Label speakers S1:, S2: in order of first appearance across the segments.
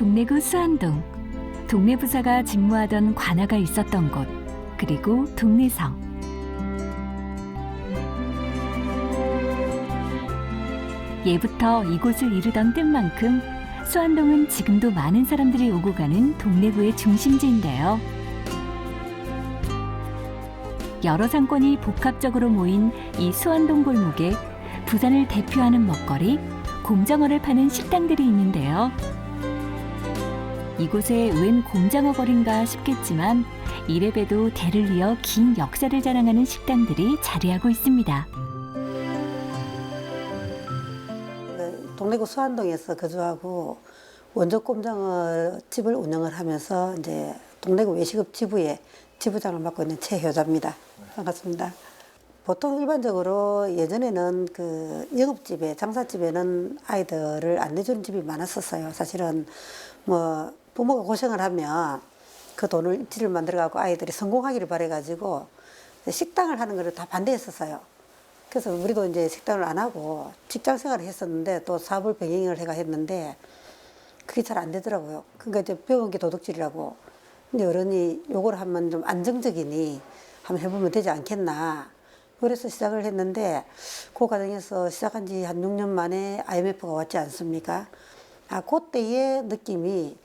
S1: 동래구 수안동. 동네 부사가 직무하던 관아가 있었던 곳, 그리고 동래성. 예부터 이곳을 이루던 뜻만큼 수안동은 지금도 많은 사람들이 오고 가는 동래구의 중심지인데요. 여러 상권이 복합적으로 모인 이 수안동 골목에 부산을 대표하는 먹거리, 곰장어를 파는 식당들이 있는데요. 이곳에 웬 곰장어 거리인가 싶겠지만 이래봬도 대를 이어 긴 역사를 자랑하는 식당들이 자리하고 있습니다.
S2: 그 동래구 수안동에서 거주하고 원조 꼼장어 집을 운영을 하면서 이제 동래구 외식업 지부의 지부장을 맡고 있는 최효자입니다. 반갑습니다. 보통 일반적으로 예전에는 그 영업집에 장사집에는 아이들을 안 내주는 집이 많았었어요. 사실은 뭐 부모가 고생을 하면 그 돈을 입지를 만들어 갖고 아이들이 성공하기를 바래 가지고 식당을 하는 것을 다 반대했었어요. 그래서 우리도 이제 식당을 안 하고 직장 생활을 했었는데 또 사업을 병행을 해가 했는데 그게 잘 안 되더라고요. 그러니까 이제 배운 게 도둑질이라고. 근데 어른이 요걸 하면 좀 안정적이니 한번 해보면 되지 않겠나. 그래서 시작을 했는데 그 과정에서 시작한 지 한 6년 만에 IMF가 왔지 않습니까? 아, 그때의 느낌이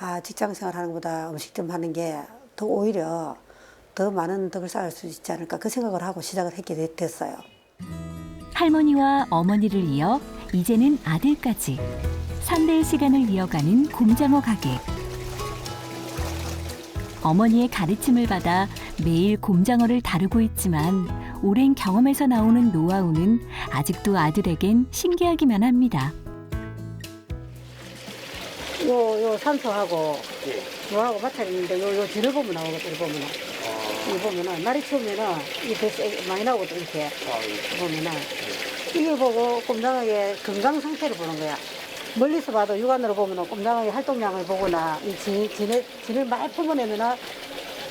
S2: 아, 직장 생활 하는 것보다 음식점 하는 게 더 오히려 더 많은 덕을 쌓을 수 있지 않을까 그 생각을 하고 시작을 했게 됐- 됐어요.
S1: 할머니와 어머니를 이어 이제는 아들까지 3대의 시간을 이어가는 곰장어 가게. 어머니의 가르침을 받아 매일 곰장어를 다루고 있지만 오랜 경험에서 나오는 노하우는 아직도 아들에겐 신기하기만 합니다.
S2: 요, 요 산소하고, 요하고 마찰있는데, 요, 요 진을 보면 나오거든, 이 보면은. 이 보면은, 날이 추우면은, 이 배스 많이 나오거든, 이렇게. 보면은. 이걸 보고 꼼장어의 건강 상태를 보는 거야. 멀리서 봐도 육안으로 보면은 꼼장어의 활동량을 보거나, 이 진, 진을, 진을 많이 품어내면은,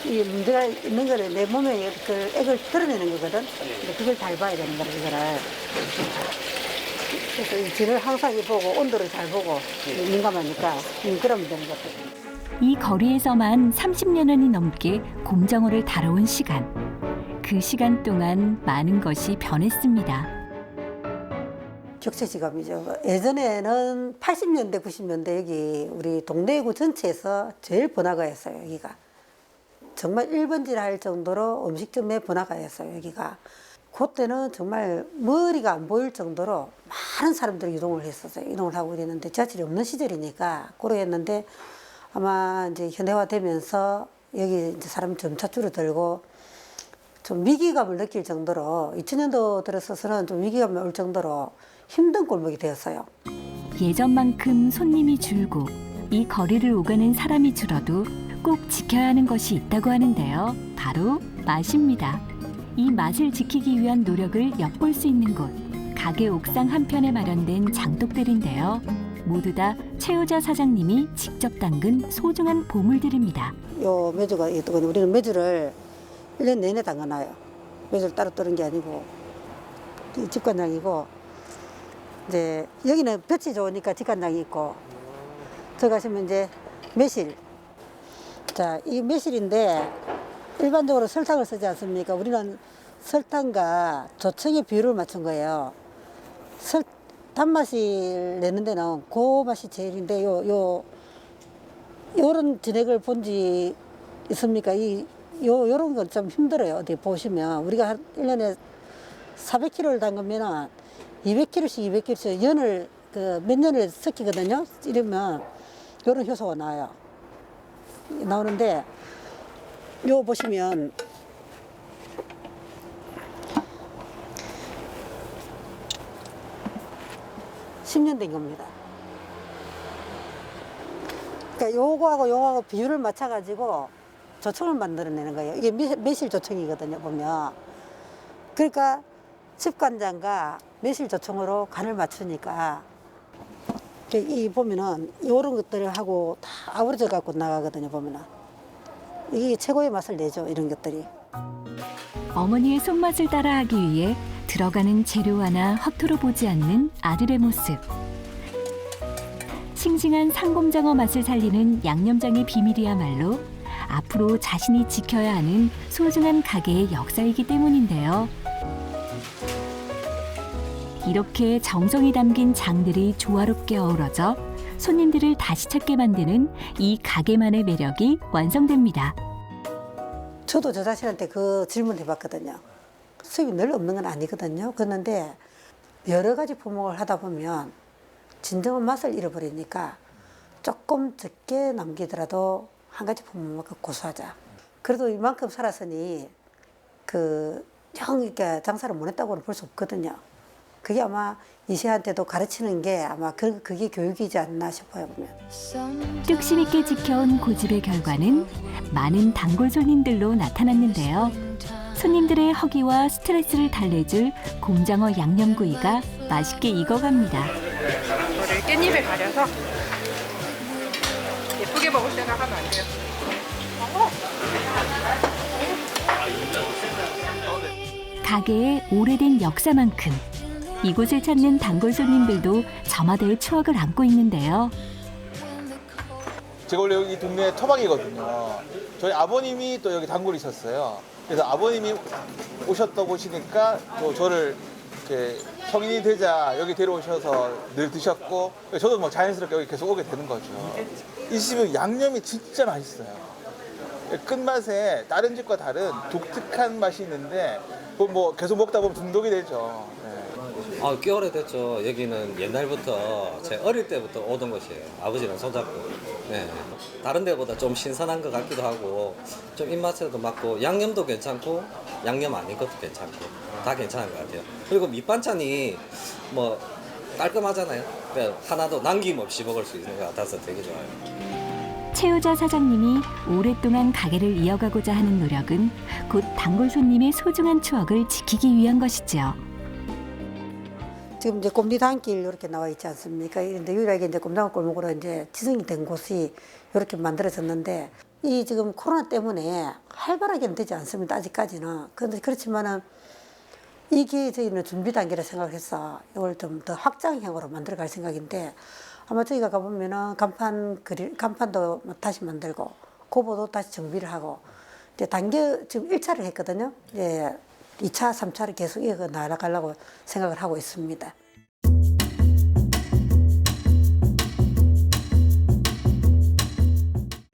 S2: 이 문제가 있는 거를 내 몸에 그 액을 드러내는 거거든. 근데 그걸 잘 봐야 되는 거야, 이거를. 이 진을 항상 이 보고, 온도를 잘 보고, 민감하니까, 음, 그러면 되는 거거든.
S1: 이 거리에서만 30년이 넘게 곰장어를 다뤄온 시간. 그 시간 동안 많은 것이 변했습니다.
S2: 격세지감이죠. 예전에는 80년대, 90년대 여기 우리 동래구 전체에서 제일 번화가였어요, 여기가. 정말 1번지를 할 정도로 음식점의 번화가였어요, 여기가. 그때는 정말 머리가 안 보일 정도로 많은 사람들이 이동을 했었어요. 이동을 하고 이랬는데 지하철이 없는 시절이니까 그러했는데 아마 이제 현대화되면서 여기 이제 사람이 점차 줄어들고 좀 위기감을 느낄 정도로 2000년도 들어서서는 좀 위기감이 올 정도로 힘든 골목이 되었어요.
S1: 예전만큼 손님이 줄고 이 거리를 오가는 사람이 줄어도 꼭 지켜야 하는 것이 있다고 하는데요. 바로 맛입니다. 이 맛을 지키기 위한 노력을 엿볼 수 있는 곳. 가게 옥상 한편에 마련된 장독들인데요. 모두 다 최효자 사장님이 직접 담근 소중한 보물들입니다.
S2: 요 매주가 있거든요. 우리는 매주를 1년 내내 담가놔요. 매주를 따로 뜨는 게 아니고 이 직관장이고 이제 여기는 볕이 좋으니까 직관장이 있고 들어가시면 이제 매실 자, 이 매실인데 일반적으로 설탕을 쓰지 않습니까? 우리는 설탕과 조청의 비율을 맞춘 거예요. 설, 단맛이 내는 데는 그 맛이 제일인데 요, 요, 요런 진액을 본 지 있습니까? 이, 요, 요런 건 좀 힘들어요. 어디 보시면. 우리가 한 1년에 400kg를 담그면 200kg씩 200kg씩 연을 그 몇 년을 섞이거든요. 이러면 요런 효소가 나와요. 나오는데 요 보시면 십 년 된 겁니다. 그러니까 요거하고 요거하고 비율을 맞춰가지고 조청을 만들어내는 거예요. 이게 매- 매실 조청이거든요, 보면. 그러니까 습관장과 매실 조청으로 간을 맞추니까 그이 보면은 요런 것들을 하고 다 아우러져 갖고 나가거든요, 보면은. 이게 최고의 맛을 내죠, 이런 것들이.
S1: 어머니의 손맛을 따라하기 위해 들어가는 재료 하나 허투루 보지 않는 아들의 모습. 싱싱한 상곰장어 맛을 살리는 양념장의 비밀이야말로 앞으로 자신이 지켜야 하는 소중한 가게의 역사이기 때문인데요. 이렇게 정성이 담긴 장들이 조화롭게 어우러져 손님들을 다시 찾게 만드는 이 가게만의 매력이 완성됩니다.
S2: 저도 저 자신한테 그 질문 해봤거든요. 수입이 늘 없는 건 아니거든요. 그런데 여러 가지 품목을 하다 보면 진정한 맛을 잃어버리니까 조금 적게 남기더라도 한 가지 품목만 고수하자. 그래도 이만큼 살았으니 그영 이렇게 장사를 못 했다고는 볼 수 없거든요. 그게 아마 이세한테도 가르치는 게 아마 그, 그게 교육이지 않나 싶어요, 보면.
S1: 뚝심 있게 지켜온 고집의 결과는 많은 단골 손님들로 나타났는데요. 손님들의 허기와 스트레스를 달래줄 곰장어 양념구이가 맛있게 익어갑니다.
S3: 이거를 깻잎에 가려서 예쁘게 먹을 생각하면 안 돼요.
S1: 가게의 오래된 역사만큼 이곳을 찾는 단골 손님들도 저마다의 추억을 안고 있는데요.
S4: 제가 원래 여기 동네 토박이거든요. 저희 아버님이 또 여기 단골이셨어요. 그래서 아버님이 오셨다 보시니까 또 저를 이렇게 성인이 되자 여기 데려오셔서 늘 드셨고 저도 뭐 자연스럽게 여기 계속 오게 되는 거죠. 이 집은 양념이 진짜 맛있어요. 끝맛에 다른 집과 다른 독특한 맛이 있는데 뭐 계속 먹다 보면 중독이 되죠. 네.
S5: 아, 꽤 오래됐죠. 여기는 옛날부터 제 어릴 때부터 오던 곳이에요. 아버지랑 손잡고. 네. 다른 데보다 좀 신선한 것 같기도 하고 좀 입맛에도 맞고 양념도 괜찮고 양념 아닌 것도 괜찮고 다 괜찮은 것 같아요. 그리고 밑반찬이 뭐 깔끔하잖아요. 그러니까 하나도 남김없이 먹을 수 있는 것 같아서 되게 좋아요.
S1: 최효자 사장님이 오랫동안 가게를 이어가고자 하는 노력은 곧 단골 손님의 소중한 추억을 지키기 위한 것이지요.
S2: 지금 이제 꼼디단길 이렇게 나와 있지 않습니까? 근데 유일하게 이제 꼼장어 골목으로 이제 지정이 된 곳이 이렇게 만들어졌는데 이 지금 코로나 때문에 활발하게는 되지 않습니다. 아직까지는. 그런데 그렇지만은 이게 저희는 준비 단계라 생각해서 이걸 좀 더 확장형으로 만들어 갈 생각인데 아마 저희가 가보면은 간판 그릴, 간판도 다시 만들고 고보도 다시 정비를 하고 이제 단계 지금 1차를 했거든요. 이제 2차, 3차를 계속 이어 나가려고 생각을 하고 있습니다.